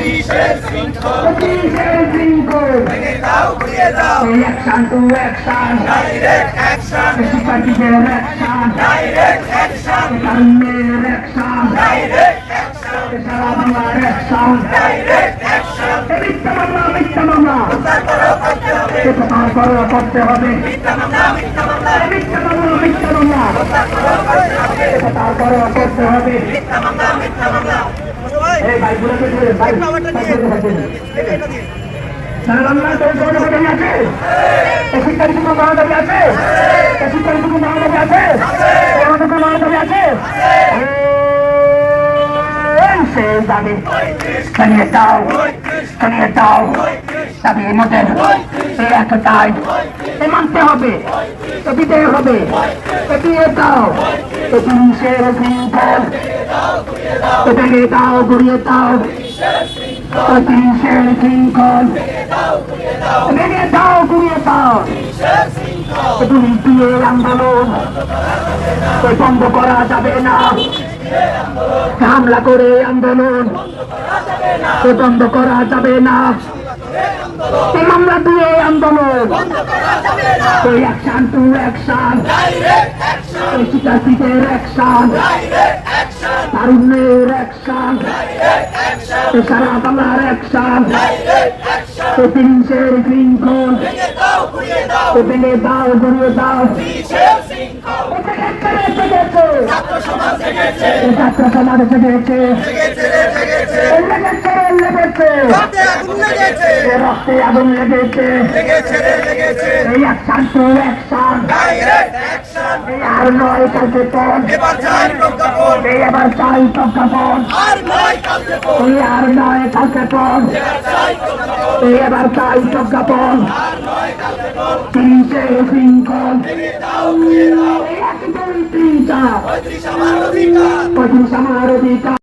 পুলিশের শৃঙ্খল পুলিশের শৃঙ্খল ভেঙে দাও ঘুরিয়ে দাও অ্যাকশন করতে হবে প্রত্যাহার করো হবে মিথ্যা মামলা করতে হবে এই ভাইগুলোকে ধরে ভাই সারা বাংলার তোর কোনো দাবি আছে? শিক্ষার্থী কোনো কোনো দাবি আছে? শিক্ষার্থী কোনো কোনো দাবি আছে? কোনো কোনো দাবি আছে? সে দাবি। দাও চালিয়ে দাও। দাবি মোদের একটাই। মানতে হবে। এ দিতে হবে। এ দিয়ে দাও। এ পুলিশের এ ভেঙে দাও ঘুরিয়ে দাও পুলিশের শৃঙ্খল ভেঙে দাও ঘুরিয়ে দাও পুলিশ দিয়ে আন্দোলন বন্ধ করা যাবে না হামলা করে আন্দোলন বন্ধ করা যাবে না এই মামলা দিয়ে আন্দোলন ওই অ্যাকশন টু অ্যাকশন ওই অ্যাকশন তারুণ্যের অ্যাকশন সারা বাংলার অ্যাকশন পুলিশের শৃঙ্খল ভেঙে দাও ঘুরিয়ে দাও। ছাত্র সমাজ ছাত্র সমাজ লেগেছে। রক্তে আগুন লেগেছে। এই অ্যাকশন টু অ্যাকশন আর নয় কালকে এবার চাই প্রজ্ঞাপন। আর নয় কালকে পর এবার চাই প্রজ্ঞাপন। শৃঙ্খল এই এক দুই তিন চার পঁয়ত্রিশ পঁচিশ আমার অধিকার।